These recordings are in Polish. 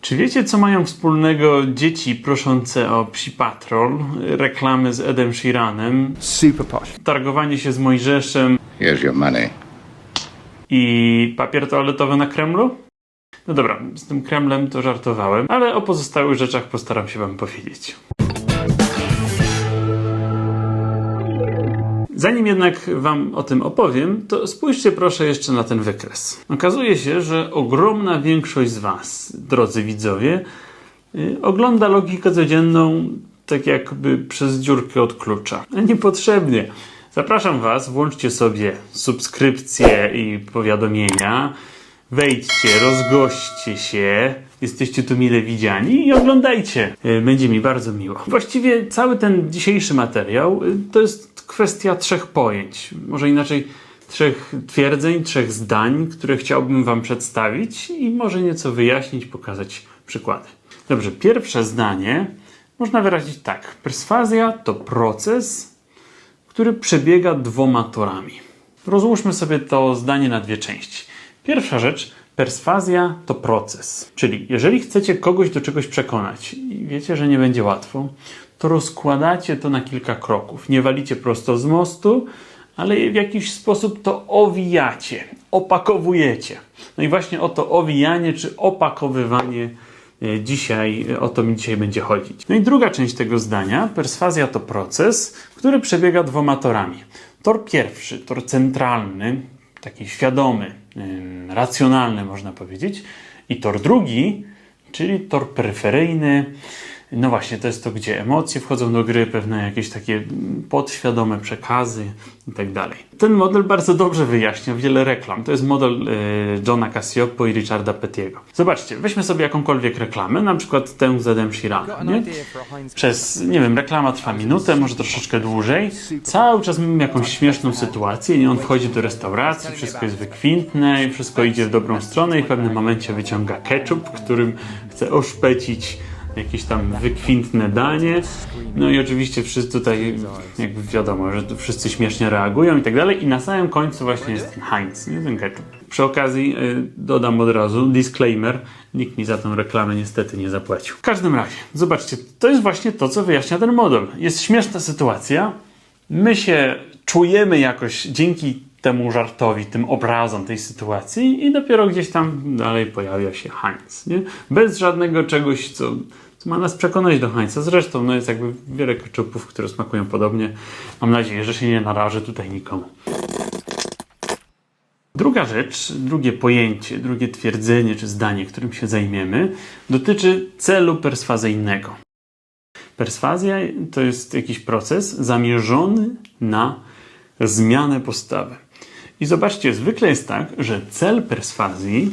Czy wiecie, co mają wspólnego dzieci proszące o psi patrol, reklamy z Edem Sheeranem, Super posh. targowanie się z Mojżeszem Here's your money. i papier toaletowy na Kremlu? No dobra, z tym Kremlem to żartowałem, ale o pozostałych rzeczach postaram się Wam powiedzieć. Zanim jednak Wam o tym opowiem, to spójrzcie proszę jeszcze na ten wykres. Okazuje się, że ogromna większość z Was, drodzy widzowie, y, ogląda logikę codzienną tak jakby przez dziurkę od klucza. Niepotrzebnie. Zapraszam Was, włączcie sobie subskrypcje i powiadomienia. Wejdźcie, rozgośćcie się. Jesteście tu mile widziani i oglądajcie. Y, Będzie mi bardzo miło. Właściwie cały ten dzisiejszy materiał y, to jest kwestia trzech pojęć. Może inaczej trzech twierdzeń, trzech zdań, które chciałbym Wam przedstawić i może nieco wyjaśnić, pokazać przykłady. Dobrze, pierwsze zdanie można wyrazić tak. Perswazja to proces, który przebiega dwoma torami. Rozłóżmy sobie to zdanie na dwie części. Pierwsza rzecz, perswazja to proces. Czyli jeżeli chcecie kogoś do czegoś przekonać i wiecie, że nie będzie łatwo, to rozkładacie to na kilka kroków. Nie walicie prosto z mostu, ale w jakiś sposób to owijacie, opakowujecie. No i właśnie o to owijanie czy opakowywanie e, dzisiaj, e, o to mi dzisiaj będzie chodzić. No i druga część tego zdania, perswazja to proces, który przebiega dwoma torami. Tor pierwszy, tor centralny, taki świadomy, racjonalny można powiedzieć. I tor drugi, czyli tor peryferyjny, no właśnie, to jest to, gdzie emocje wchodzą do gry, pewne jakieś takie podświadome przekazy i tak dalej. Ten model bardzo dobrze wyjaśnia wiele reklam. To jest model y, Johna Cassioppo i Richarda Pettiego. Zobaczcie, weźmy sobie jakąkolwiek reklamę, na przykład tę z Edem Sheeranem, nie? Przez, nie wiem, reklama trwa minutę, może troszeczkę dłużej. Cały czas mamy jakąś śmieszną sytuację, nie? On wchodzi do restauracji, wszystko jest wykwintne i wszystko idzie w dobrą stronę i w pewnym momencie wyciąga ketchup, którym chce oszpecić jakieś tam wykwintne danie. No i oczywiście wszyscy tutaj, jakby wiadomo, że wszyscy śmiesznie reagują i tak dalej. I na samym końcu właśnie jest ten Heinz, nie? ten ketchup. Przy okazji y, dodam od razu disclaimer. Nikt mi za tą reklamę niestety nie zapłacił. W każdym razie, zobaczcie, to jest właśnie to, co wyjaśnia ten model. Jest śmieszna sytuacja. My się czujemy jakoś dzięki temu żartowi, tym obrazom tej sytuacji i dopiero gdzieś tam dalej pojawia się Heinz. Nie? Bez żadnego czegoś, co, co ma nas przekonać do Heinza. Zresztą no jest jakby wiele ketchupów, które smakują podobnie. Mam nadzieję, że się nie narażę tutaj nikomu. Druga rzecz, drugie pojęcie, drugie twierdzenie czy zdanie, którym się zajmiemy, dotyczy celu perswazyjnego. Perswazja to jest jakiś proces zamierzony na zmianę postawy. I zobaczcie, zwykle jest tak, że cel perswazji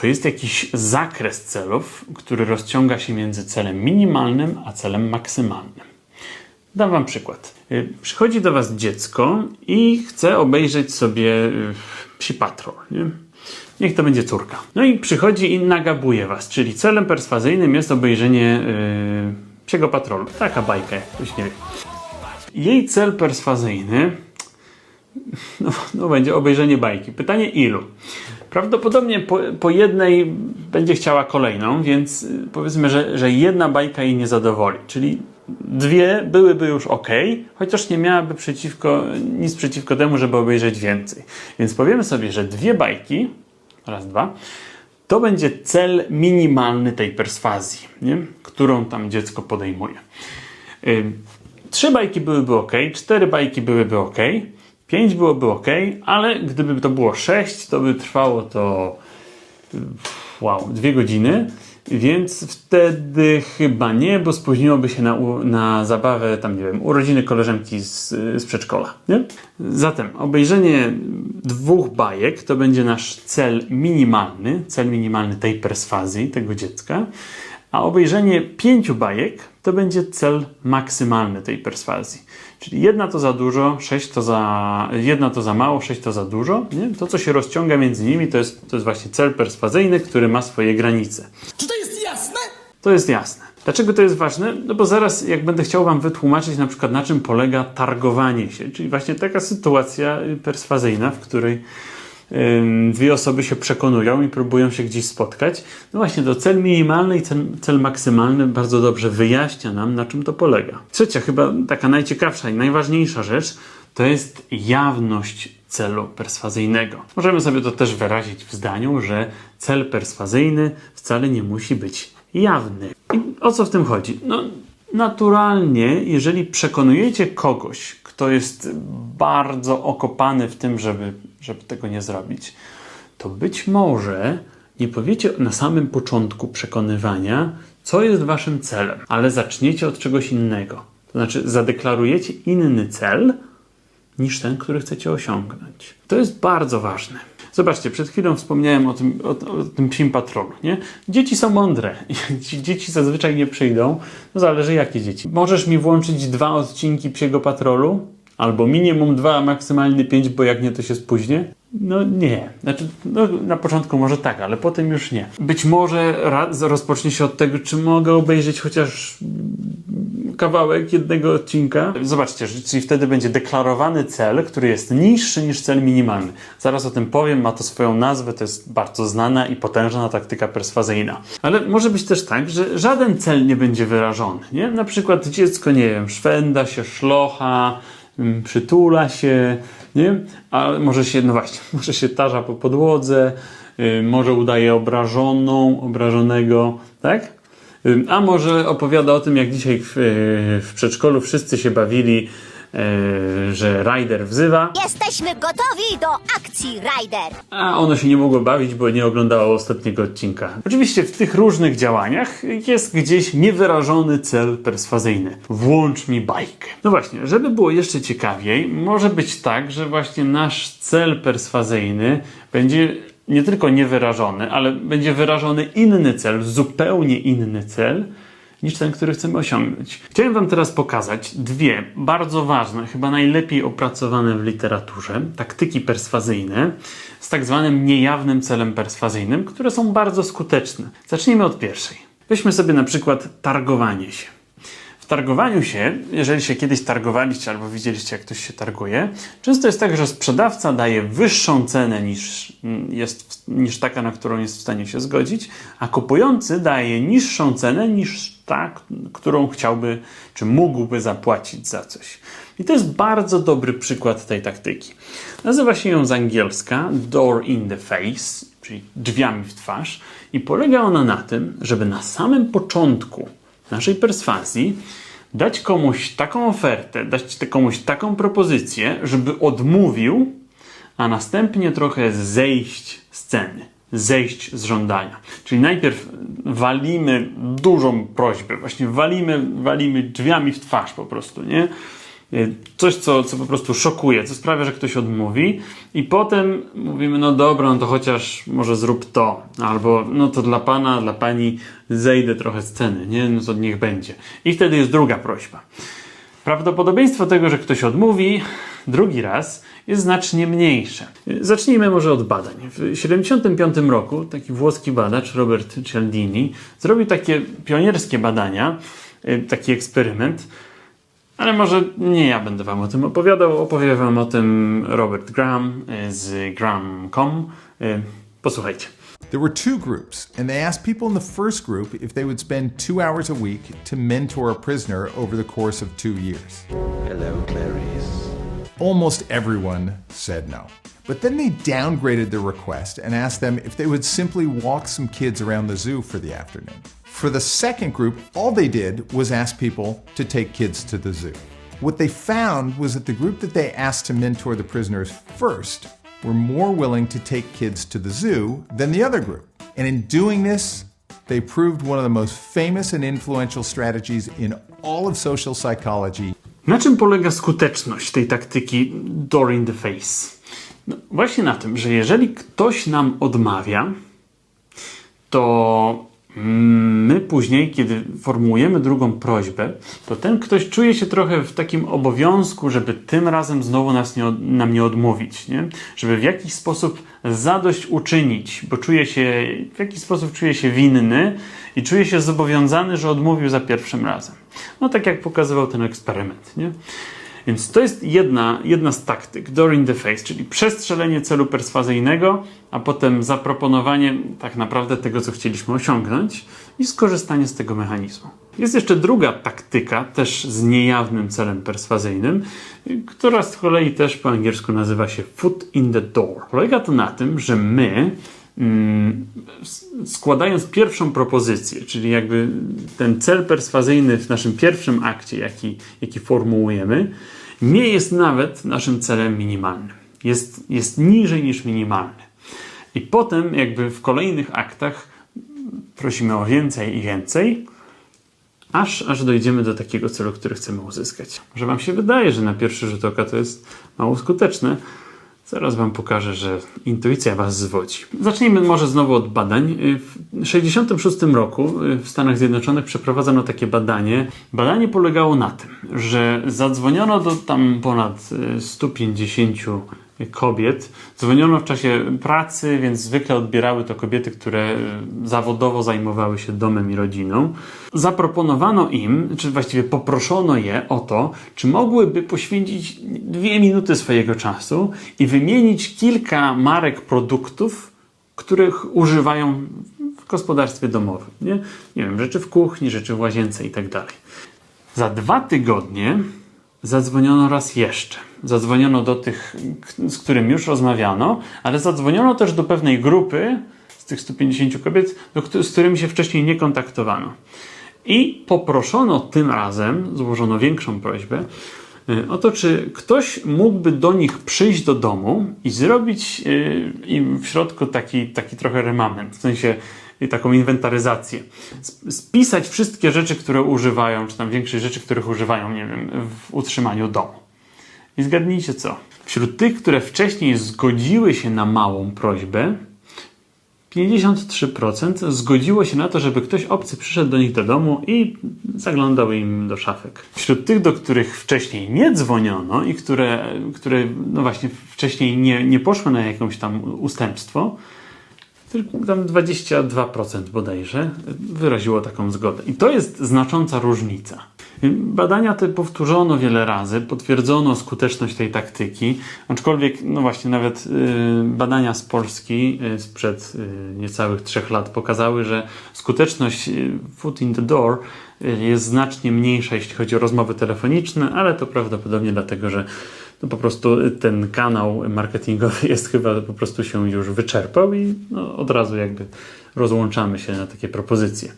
to jest jakiś zakres celów, który rozciąga się między celem minimalnym a celem maksymalnym. Dam Wam przykład. Y, Przychodzi do Was dziecko i chce obejrzeć sobie y, psi patrol. Nie? Niech to będzie córka. No i przychodzi i nagabuje Was, czyli celem perswazyjnym jest obejrzenie yy, psiego patrolu. Taka bajka, jak ktoś nie wie. Jej cel perswazyjny no, no będzie obejrzenie bajki. Pytanie ilu? Prawdopodobnie po, po jednej będzie chciała kolejną, więc y, powiedzmy, że, że jedna bajka jej nie zadowoli. Czyli dwie byłyby już ok, chociaż nie miałaby przeciwko, nic przeciwko temu, żeby obejrzeć więcej. Więc powiemy sobie, że dwie bajki, raz, dwa, to będzie cel minimalny tej perswazji, nie? którą tam dziecko podejmuje. Ym, Trzy bajki byłyby ok, cztery bajki byłyby ok, pięć byłoby ok, ale gdyby to było sześć, to by trwało to wow, dwie godziny, więc wtedy chyba nie, bo spóźniłoby się na, na zabawę, tam nie wiem, urodziny koleżanki z, z przedszkola. Nie? Zatem obejrzenie dwóch bajek to będzie nasz cel minimalny, cel minimalny tej perswazji, tego dziecka, a obejrzenie pięciu bajek to będzie cel maksymalny tej perswazji. Czyli jedna to za dużo, sześć to za, jedna to za mało, sześć to za dużo. Nie? To, co się rozciąga między nimi, to jest, to jest właśnie cel perswazyjny, który ma swoje granice. Czy to jest jasne? To jest jasne. Dlaczego to jest ważne? No bo zaraz, jak będę chciał Wam wytłumaczyć, na przykład na czym polega targowanie się, czyli właśnie taka sytuacja perswazyjna, w której dwie osoby się przekonują i próbują się gdzieś spotkać. No właśnie, to cel minimalny i cel, cel maksymalny bardzo dobrze wyjaśnia nam, na czym to polega. Trzecia, chyba taka najciekawsza i najważniejsza rzecz, to jest jawność celu perswazyjnego. Możemy sobie to też wyrazić w zdaniu, że cel perswazyjny wcale nie musi być jawny. I o co w tym chodzi? No, naturalnie, jeżeli przekonujecie kogoś, kto jest bardzo okopany w tym, żeby, żeby tego nie zrobić, to być może nie powiecie na samym początku przekonywania, co jest waszym celem, ale zaczniecie od czegoś innego. To znaczy, zadeklarujecie inny cel niż ten, który chcecie osiągnąć. To jest bardzo ważne. Zobaczcie, przed chwilą wspomniałem o tym, o, o tym psim patrolu. Nie? Dzieci są mądre. Ci Dzieci zazwyczaj nie przyjdą. No zależy jakie dzieci. Możesz mi włączyć dwa odcinki psiego patrolu? Albo minimum dwa, a maksymalnie pięć, bo jak nie, to się spóźnię? No nie. Znaczy, no, na początku może tak, ale potem już nie. Być może rozpocznie się od tego, czy mogę obejrzeć chociaż kawałek jednego odcinka. Zobaczcie, czyli wtedy będzie deklarowany cel, który jest niższy niż cel minimalny. Zaraz o tym powiem, ma to swoją nazwę, to jest bardzo znana i potężna taktyka perswazyjna. Ale może być też tak, że żaden cel nie będzie wyrażony. Nie? Na przykład dziecko, nie wiem, szwenda się, szlocha, przytula się, nie? A może się, no właśnie, może się tarza po podłodze, y, może udaje obrażoną, obrażonego, tak? Ym, A może opowiada o tym, jak dzisiaj w, y, w przedszkolu wszyscy się bawili, y, że Ryder wzywa, Jesteśmy gotowi do akcji, Ryder! a ono się nie mogło bawić, bo nie oglądało ostatniego odcinka. Oczywiście w tych różnych działaniach jest gdzieś niewyrażony cel perswazyjny. Włącz mi bajkę. No właśnie, żeby było jeszcze ciekawiej, może być tak, że właśnie nasz cel perswazyjny będzie nie tylko niewyrażony, ale będzie wyrażony inny cel, zupełnie inny cel, niż ten, który chcemy osiągnąć. Chciałem Wam teraz pokazać dwie bardzo ważne, chyba najlepiej opracowane w literaturze taktyki perswazyjne z tak zwanym niejawnym celem perswazyjnym, które są bardzo skuteczne. Zacznijmy od pierwszej. Weźmy sobie na przykład targowanie się. Targowaniu się, jeżeli się kiedyś targowaliście albo widzieliście, jak ktoś się targuje, często jest tak, że sprzedawca daje wyższą cenę niż, mm, jest, niż taka, na którą jest w stanie się zgodzić, a kupujący daje niższą cenę niż ta, którą chciałby czy mógłby zapłacić za coś. I to jest bardzo dobry przykład tej taktyki. Nazywa się ją z angielska door in the face, czyli drzwiami w twarz, i polega ona na tym, żeby na samym początku naszej perswazji dać komuś taką ofertę, dać komuś taką propozycję, żeby odmówił, a następnie trochę zejść z ceny, zejść z żądania. Czyli najpierw walimy dużą prośbę, właśnie walimy, walimy drzwiami w twarz po prostu, nie? Coś, co, co po prostu szokuje, co sprawia, że ktoś odmówi, i potem mówimy: No dobra, no to chociaż może zrób to, albo no to dla pana, dla pani zejdę trochę z ceny, nie? No to niech będzie. I wtedy jest druga prośba. Prawdopodobieństwo tego, że ktoś odmówi drugi raz jest znacznie mniejsze. Zacznijmy może od badań. W 1975 roku taki włoski badacz Robert Cialdini zrobił takie pionierskie badania, y, taki eksperyment, ale może nie ja będę Wam o tym opowiadał, opowie Wam o tym Robert Graham y, z Graham.com. Y, Posłuchajcie. There were two groups, and they asked people in the first group if they would spend two hours a week to mentor a prisoner over the course of two years. Hello, Clarice. Almost everyone said no. But then they downgraded their request and asked them if they would simply walk some kids around the zoo for the afternoon. For the second group, all they did was ask people to take kids to the zoo. What they found was that the group that they asked to mentor the prisoners first were more willing to take kids to the zoo than the other group. And in doing this, they proved one of the most famous and influential strategies in all of social psychology Na czym polega skuteczność tej taktyki door in the face? No, właśnie na tym, że jeżeli ktoś nam odmawia, to my później, kiedy formułujemy drugą prośbę, to ten ktoś czuje się trochę w takim obowiązku, żeby tym razem znowu nas nie, nam nie odmówić, nie? żeby w jakiś sposób zadość uczynić, bo czuje się, w jakiś sposób czuje się winny i czuje się zobowiązany, że odmówił za pierwszym razem. No tak jak pokazywał ten eksperyment. Nie? Więc to jest jedna, jedna z taktyk, door in the face, czyli przestrzelenie celu perswazyjnego, a potem zaproponowanie tak naprawdę tego, co chcieliśmy osiągnąć i skorzystanie z tego mechanizmu. Jest jeszcze druga taktyka, też z niejawnym celem perswazyjnym, która z kolei też po angielsku nazywa się foot in the door. Polega to na tym, że my składając pierwszą propozycję, czyli jakby ten cel perswazyjny w naszym pierwszym akcie, jaki, jaki formułujemy, nie jest nawet naszym celem minimalnym. Jest, jest niżej niż minimalny. I potem jakby w kolejnych aktach prosimy o więcej i więcej, aż, aż dojdziemy do takiego celu, który chcemy uzyskać. Może Wam się wydaje, że na pierwszy rzut oka to jest mało skuteczne. Zaraz Wam pokażę, że intuicja Was zwodzi. Zacznijmy może znowu od badań. W 1966 roku w Stanach Zjednoczonych przeprowadzono takie badanie. Badanie polegało na tym, że zadzwoniono do tam ponad e, 150 kobiet. Dzwoniono w czasie pracy, więc zwykle odbierały to kobiety, które e, zawodowo zajmowały się domem i rodziną. Zaproponowano im, czy właściwie poproszono je o to, czy mogłyby poświęcić dwie minuty swojego czasu i wymienić kilka marek produktów, których używają w gospodarstwie domowym. Nie, nie wiem, rzeczy w kuchni, rzeczy w łazience i tak dalej. Za dwa tygodnie zadzwoniono raz jeszcze. Zadzwoniono do tych, z którymi już rozmawiano, ale zadzwoniono też do pewnej grupy z tych 150 kobiet, z którymi się wcześniej nie kontaktowano. I poproszono tym razem, złożono większą prośbę, y, o to, czy ktoś mógłby do nich przyjść do domu i zrobić y, im w środku taki, taki trochę remament, w sensie taką inwentaryzację. Sp- Spisać wszystkie rzeczy, które używają, czy tam większość rzeczy, których używają, nie wiem, w utrzymaniu domu. I zgadnijcie co? Wśród tych, które wcześniej zgodziły się na małą prośbę, 53% zgodziło się na to, żeby ktoś obcy przyszedł do nich do domu i zaglądał im do szafek. Wśród tych, do których wcześniej nie dzwoniono i które, które no właśnie wcześniej nie, nie poszły na jakąś tam ustępstwo, tylko tam 22% bodajże wyraziło taką zgodę. I to jest znacząca różnica. Badania te powtórzono wiele razy, potwierdzono skuteczność tej taktyki, aczkolwiek, no właśnie, nawet y, badania z Polski y, sprzed y, niecałych trzech lat pokazały, że skuteczność foot in the door jest znacznie mniejsza, jeśli chodzi o rozmowy telefoniczne, ale to prawdopodobnie dlatego, że no po prostu ten kanał marketingowy jest chyba po prostu się już wyczerpał i no, od razu jakby rozłączamy się na takie propozycje.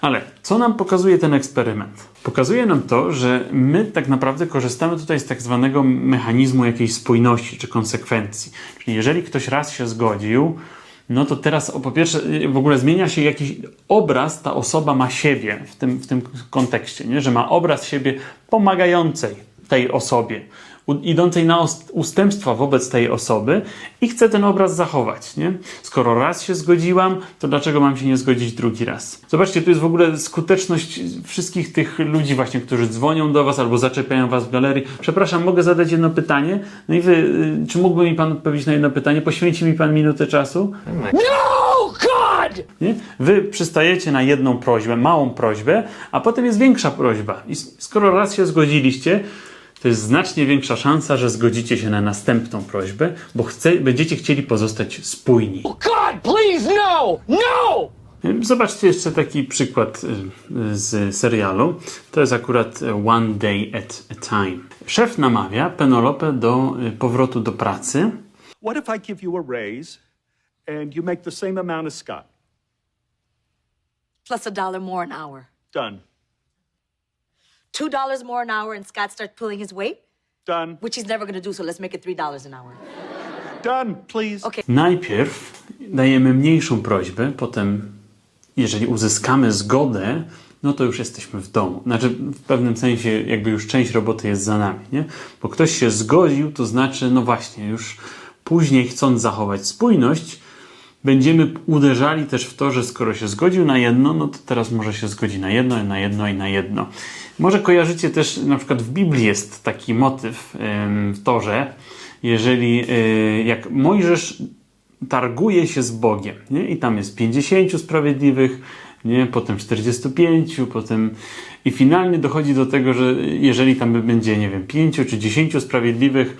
Ale co nam pokazuje ten eksperyment? Pokazuje nam to, że my tak naprawdę korzystamy tutaj z tak zwanego mechanizmu jakiejś spójności czy konsekwencji. Czyli jeżeli ktoś raz się zgodził, no to teraz o, po pierwsze w ogóle zmienia się jakiś obraz, ta osoba ma siebie w tym, w tym kontekście, nie? że ma obraz siebie pomagającej tej osobie, idącej na ust- ustępstwa wobec tej osoby i chce ten obraz zachować. Nie? Skoro raz się zgodziłam, to dlaczego mam się nie zgodzić drugi raz? Zobaczcie, tu jest w ogóle skuteczność wszystkich tych ludzi właśnie, którzy dzwonią do Was albo zaczepiają Was w galerii. Przepraszam, mogę zadać jedno pytanie? No i Wy, y, czy mógłby mi Pan odpowiedzieć na jedno pytanie? Poświęci mi Pan minutę czasu? No, God! Nie? Wy przystajecie na jedną prośbę, małą prośbę, a potem jest większa prośba. I skoro raz się zgodziliście, to jest znacznie większa szansa, że zgodzicie się na następną prośbę, bo chce, będziecie chcieli pozostać spójni. God, please, no! No! Zobaczcie jeszcze taki przykład y, z serialu. To jest akurat One Day at a Time. Szef namawia Penelopę do y, powrotu do pracy, What if I give you a raise and you make the same amount as Scott? plus a dollar more an hour. Done. Two dollars more an hour, and Scott starts pulling his weight, Done. which he's never going to do. So let's make it three dollars an hour. Done, please. Okay. Najpierw dajemy mniejszą prośbę, potem, jeżeli uzyskamy zgodę, no to już jesteśmy w domu. Znaczy, w pewnym sensie, jakby już część roboty jest za nami, nie? Bo ktoś się zgodził, to znaczy, no właśnie, już później, chcąc zachować spójność, będziemy uderzali też w to, że skoro się zgodził na jedno, no to teraz może się zgodzi na jedno, na jedno i na jedno. Może kojarzycie też, na przykład w Biblii jest taki motyw w Torze, jeżeli y, jak Mojżesz targuje się z Bogiem nie? i tam jest 50 sprawiedliwych, nie? potem 45, potem i finalnie dochodzi do tego, że jeżeli tam będzie, nie wiem, 5 czy 10 sprawiedliwych,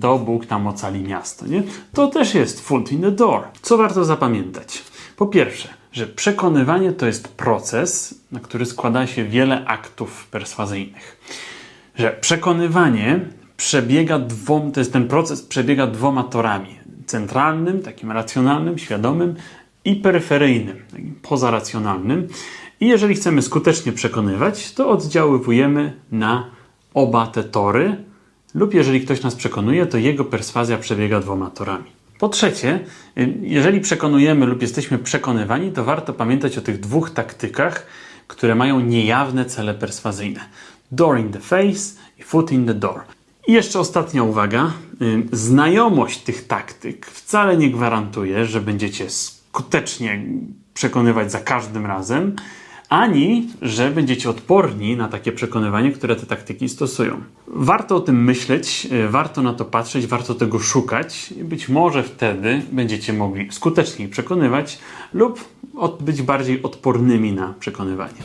to Bóg tam ocali miasto, nie? To też jest foot in the door. Co warto zapamiętać? Po pierwsze, że przekonywanie to jest proces, na który składa się wiele aktów perswazyjnych. Że przekonywanie przebiega dwom, to jest ten proces przebiega dwoma torami. Centralnym, takim racjonalnym, świadomym i peryferyjnym, pozaracjonalnym. I jeżeli chcemy skutecznie przekonywać, to oddziaływujemy na oba te tory, lub jeżeli ktoś nas przekonuje, to jego perswazja przebiega dwoma torami. Po trzecie, jeżeli przekonujemy lub jesteśmy przekonywani, to warto pamiętać o tych dwóch taktykach, które mają niejawne cele perswazyjne: door in the face i foot in the door. I jeszcze ostatnia uwaga. Znajomość tych taktyk wcale nie gwarantuje, że będziecie skutecznie przekonywać za każdym razem, ani że będziecie odporni na takie przekonywanie, które te taktyki stosują. Warto o tym myśleć, y, warto na to patrzeć, warto tego szukać i być może wtedy będziecie mogli skuteczniej przekonywać lub być bardziej odpornymi na przekonywanie.